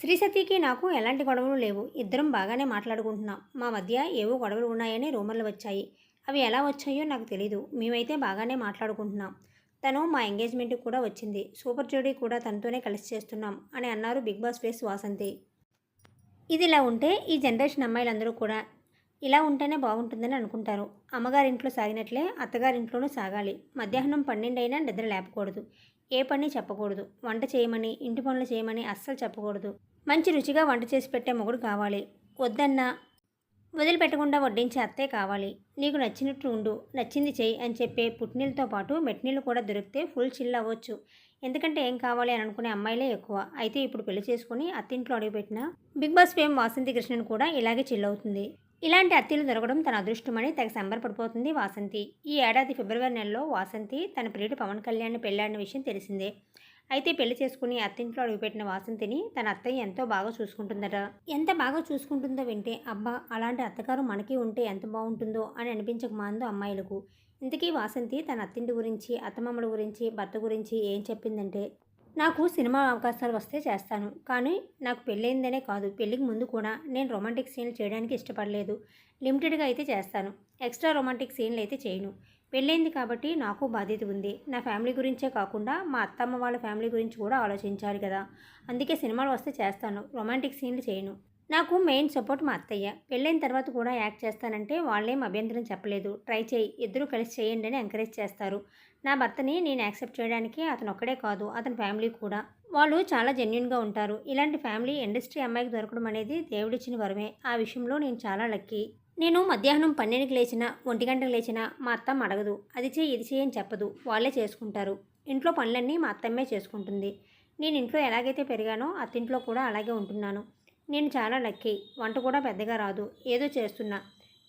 శ్రీసతికి నాకు ఎలాంటి గొడవలు లేవు. ఇద్దరం బాగానే మాట్లాడుకుంటున్నాం. మా మధ్య ఏవో గొడవలు ఉన్నాయని రూమర్లు వచ్చాయి. అవి ఎలా వచ్చాయో నాకు తెలీదు. మేమైతే బాగానే మాట్లాడుకుంటున్నాం. తను మా ఎంగేజ్మెంట్కి కూడా వచ్చింది. సూపర్ జోడీ కూడా తనతోనే కలిసి చేస్తున్నాం అని అన్నారు బిగ్ బాస్ ఫేస్ వాసంతి. ఇది ఇలా ఉంటే ఈ జనరేషన్ అమ్మాయిలందరూ కూడా ఇలా ఉంటేనే బాగుంటుందని అనుకుంటారు. అమ్మగారింట్లో సాగినట్లే అత్తగారింట్లోనూ సాగాలి. మధ్యాహ్నం పన్నెండైనా నిద్ర లేపకూడదు. ఏ పని చెప్పకూడదు. వంట చేయమని ఇంటి పనులు చేయమని అస్సలు చెప్పకూడదు. మంచి రుచిగా వంట చేసి పెట్టే మొగుడు కావాలి. వద్దన్నా వదిలిపెట్టకుండా వడ్డించే అత్తే కావాలి. నీకు నచ్చినట్టు ఉండు నచ్చింది చెయ్యి అని చెప్పే పుట్నీళ్ళతో పాటు మెట్నీళ్ళు కూడా దొరికితే ఫుల్ చిల్ అవ్వచ్చు. ఎందుకంటే ఏం కావాలి అని అనుకునే అమ్మాయిలే ఎక్కువ. అయితే ఇప్పుడు పెళ్ళి చేసుకుని అత్తింట్లో అడుగుపెట్టిన bigg boss fame Vasanthi Krishnan కూడా ఇలాగే చిల్ అవుతుంది. ఇలాంటి అత్తీలు దొరకడం తన అదృష్టమని తెగ సంబరపడిపోతుంది వాసంతి. ఈ ఏడాది ఫిబ్రవరి నెలలో వాసంతి తన ప్రియుడు పవన్ కళ్యాణ్ పెళ్ళాడిన విషయం తెలిసిందే. అయితే పెళ్ళి చేసుకుని అత్తింట్లో అడుగుపెట్టిన వాసంతిని తన అత్తయ్య ఎంతో బాగా చూసుకుంటుందట. ఎంత బాగా చూసుకుంటుందో వింటే అబ్బా అలాంటి అత్తగారు మనకి ఉంటే ఎంత బాగుంటుందో అని అనిపించక మాందో అమ్మాయిలకు. ఇంతకీ వాసంతి తన అత్తింటి గురించి అత్తమామల గురించి భర్త గురించి ఏం చెప్పిందంటే నాకు సినిమా అవకాశాలు వస్తే చేస్తాను. కానీ నాకు పెళ్ళైందనే కాదు. పెళ్ళికి ముందు కూడా నేను రొమాంటిక్ సీన్లు చేయడానికి ఇష్టపడలేదు. లిమిటెడ్గా అయితే చేస్తాను. ఎక్స్ట్రా రొమాంటిక్ సీన్లు అయితే చేయను. పెళ్ళైంది కాబట్టి నాకు బాధ్యత ఉంది. నా ఫ్యామిలీ గురించే కాకుండా మా అత్తమ్మ వాళ్ళ ఫ్యామిలీ గురించి కూడా ఆలోచించాలి కదా. అందుకే సినిమాలు వస్తే చేస్తాను. రొమాంటిక్ సీన్లు చేయను. నాకు మెయిన్ సపోర్ట్ మా అత్తయ్య. పెళ్ళైన తర్వాత కూడా యాక్ట్ చేస్తానంటే వాళ్ళేం అభ్యంతరం చెప్పలేదు. ట్రై చేయి. ఇద్దరూ కలిసి చేయండి అని ఎంకరేజ్ చేస్తారు. నా భర్తని నేను యాక్సెప్ట్ చేయడానికి అతను ఒక్కడే కాదు. అతని ఫ్యామిలీ కూడా. వాళ్ళు చాలా జెన్యున్గా ఉంటారు. ఇలాంటి ఫ్యామిలీ ఇండస్ట్రీ అమ్మాయికి దొరకడం అనేది దేవుడిచ్చిన వరమే. ఆ విషయంలో నేను చాలా లక్కీ. నేను మధ్యాహ్నం పన్నెండుకి లేచినా ఒంటి గంటకు లేచినా మా అత్తమ్మ అడగదు. అది చేయి ఇది చేయని చెప్పదు. వాళ్ళే చేసుకుంటారు. ఇంట్లో పనులన్నీ మా అత్తమ్మే చేసుకుంటుంది. నేను ఇంట్లో ఎలాగైతే పెరిగానో అత్తింట్లో కూడా అలాగే ఉంటున్నాను. నేను చాలా లక్కీ. వంట కూడా పెద్దగా రాదు. ఏదో చేస్తున్నా.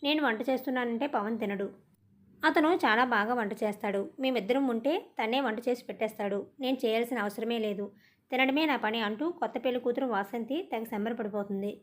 నేను వంట చేస్తున్నానంటే పవన్ తినడు. అతను చాలా బాగా వంట చేస్తాడు. మేమిద్దరం ఉంటే తనే వంట చేసి పెట్టేస్తాడు. నేను చేయాల్సిన అవసరమే లేదు. తినడమే నా పని అంటూ కొత్త పెళ్ళి కూతురు వాసంతి తెగ సంబరపడిపోతుంది.